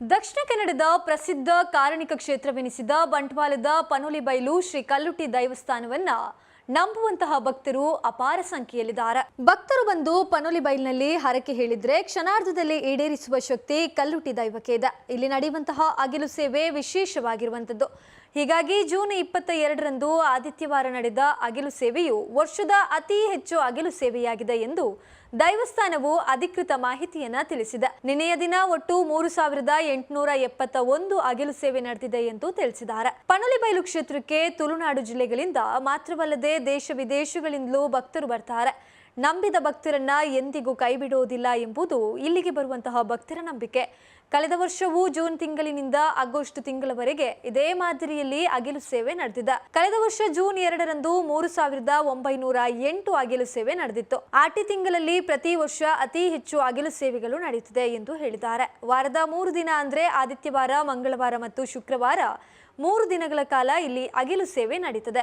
ದಕ್ಷಿಣ ಕನ್ನಡದ ಪ್ರಸಿದ್ಧ ಕಾರಣಿಕ ಕ್ಷೇತ್ರವೆನಿಸಿದ ಬಂಟ್ವಾಳದ ಪನೋಲಿಬೈಲು ಶ್ರೀ ಕಲ್ಲುಟ್ಟಿ ದೈವಸ್ಥಾನವನ್ನ ನಂಬುವಂತಹ ಭಕ್ತರು ಅಪಾರ ಸಂಖ್ಯೆಯಲ್ಲಿದ್ದಾರೆ. ಭಕ್ತರು ಬಂದು ಪನೋಲಿಬೈಲ್ನಲ್ಲಿ ಹರಕೆ ಹೇಳಿದ್ರೆ ಕ್ಷಣಾರ್ಧದಲ್ಲಿ ಈಡೇರಿಸುವ ಶಕ್ತಿ ಕಲ್ಲುಟ್ಟಿ ದೈವಕ್ಕೆ ಇದೆ. ಇಲ್ಲಿ ನಡೆಯುವಂತಹ ಅಗಿಲು ಸೇವೆ ವಿಶೇಷವಾಗಿರುವಂಥದ್ದು. ಹೀಗಾಗಿ ಜೂನ್ ಇಪ್ಪತ್ತ ಎರಡರಂದು ಆದಿತ್ಯವಾರ ನಡೆದ ಅಗಿಲು ಸೇವೆಯು ವರ್ಷದ ಅತಿ ಹೆಚ್ಚು ಅಗಿಲು ಸೇವೆಯಾಗಿದೆ ಎಂದು ದೈವಸ್ಥಾನವು ಅಧಿಕೃತ ಮಾಹಿತಿಯನ್ನ ತಿಳಿಸಿದೆ. ನಿನ್ನೆಯ ದಿನ ಒಟ್ಟು ಮೂರು ಸಾವಿರದ ಎಂಟುನೂರ ಎಪ್ಪತ್ತ ಒಂದು ಅಗಿಲು ಸೇವೆ ನಡೆದಿದೆ ಎಂದು ತಿಳಿಸಿದ್ದಾರೆ. ಪಣಲಿಬೈಲು ಕ್ಷೇತ್ರಕ್ಕೆ ತುಳುನಾಡು ಜಿಲ್ಲೆಗಳಿಂದ ಮಾತ್ರವಲ್ಲದೆ ದೇಶ ವಿದೇಶಗಳಿಂದಲೂ ಭಕ್ತರು ಬರ್ತಾರೆ. ನಂಬಿದ ಭಕ್ತರನ್ನ ಎಂದಿಗೂ ಕೈಬಿಡುವುದಿಲ್ಲ ಎಂಬುದು ಇಲ್ಲಿಗೆ ಬರುವಂತಹ ಭಕ್ತರ ನಂಬಿಕೆ. ಕಳೆದ ವರ್ಷವೂ ಜೂನ್ ತಿಂಗಳಿನಿಂದ ಆಗಸ್ಟ್ ತಿಂಗಳವರೆಗೆ ಇದೇ ಮಾದರಿಯಲ್ಲಿ ಅಗಿಲು ಸೇವೆ ನಡೆದಿದೆ. ಕಳೆದ ವರ್ಷ ಜೂನ್ ಎರಡರಂದು ಮೂರು ಸಾವಿರದ ಒಂಬೈನೂರ ಎಂಟು ಅಗಿಲು ಸೇವೆ ನಡೆದಿತ್ತು. ಆಟಿ ತಿಂಗಳಲ್ಲಿ ಪ್ರತಿ ವರ್ಷ ಅತಿ ಹೆಚ್ಚು ಅಗಿಲು ಸೇವೆಗಳು ನಡೆಯುತ್ತಿದೆ ಎಂದು ಹೇಳಿದ್ದಾರೆ. ವಾರದ ಮೂರು ದಿನ ಅಂದ್ರೆ ಆದಿತ್ಯವಾರ, ಮಂಗಳವಾರ ಮತ್ತು ಶುಕ್ರವಾರ ಮೂರು ದಿನಗಳ ಕಾಲ ಇಲ್ಲಿ ಅಗಿಲು ಸೇವೆ ನಡೀತದೆ.